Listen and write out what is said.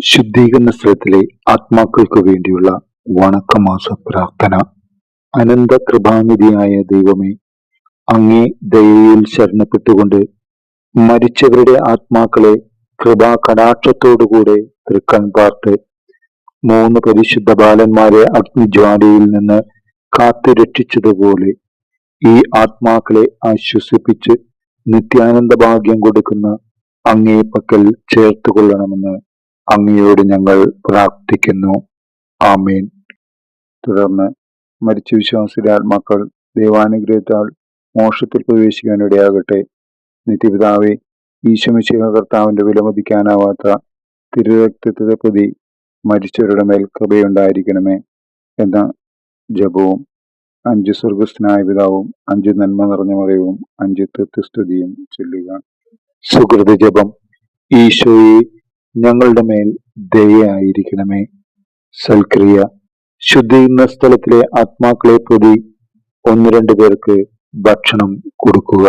ശുദ്ധീകരണ സ്ഥലത്തിലെ ആത്മാക്കൾക്ക് വേണ്ടിയുള്ള വണക്കമാസ പ്രാർത്ഥന. അനന്ത കൃപാനിധിയായ ദൈവമേ അങ്ങേ ദയയിൽ ശരണപ്പെട്ടുകൊണ്ട് മരിച്ചവരുടെ ആത്മാക്കളെ കൃപാ കടാക്ഷത്തോടുകൂടെ തൃക്കൺ പാർത്ത് മൂന്ന് പരിശുദ്ധ ബാലന്മാരെ അഗ്നിജ്വാലയിൽ നിന്ന് കാത്തു രക്ഷിച്ചതുപോലെ ഈ ആത്മാക്കളെ ആശ്വസിപ്പിച്ച് നിത്യാനന്ദ ഭാഗ്യം കൊടുക്കുന്ന അങ്ങേ പക്കൽ ചേർത്തുകൊള്ളണമെന്ന് അങ്ങയോട് ഞങ്ങൾ പ്രാർത്ഥിക്കുന്നു. ആമീൻ. തുടർന്ന് മരിച്ച വിശ്വാസിയുടെ ആത്മാക്കൾ ദൈവാനുഗ്രഹത്താൽ മോക്ഷത്തിൽ പ്രവേശിക്കാൻ ഇടയാകട്ടെ. നിത്യപിതാവെ ഈശ്വമിശിഹ കർത്താവിന്റെ വിലമതിക്കാനാവാത്ത തിരുരക്തത്തെ പ്രതി മരിച്ചവരുടെ മേൽ കൃപയുണ്ടായിരിക്കണമേ എന്ന ജപവും അഞ്ച് സ്വർഗസ്ഥനായ പിതാവും അഞ്ച് നന്മ നിറഞ്ഞ മറിയവും അഞ്ച് തൃത്യസ്തുതിയും ചൊല്ലുക. സുഹൃത ജപം ഈശോയെ ഞങ്ങളുടെ മേൽ ദയായിരിക്കണമേ സൽക്രിയ. ശുദ്ധീകരണ സ്ഥലത്തിലെ ആത്മാക്കളെ പ്രതി ഒന്ന് രണ്ടു പേർക്ക് ഭക്ഷണം കൊടുക്കുക.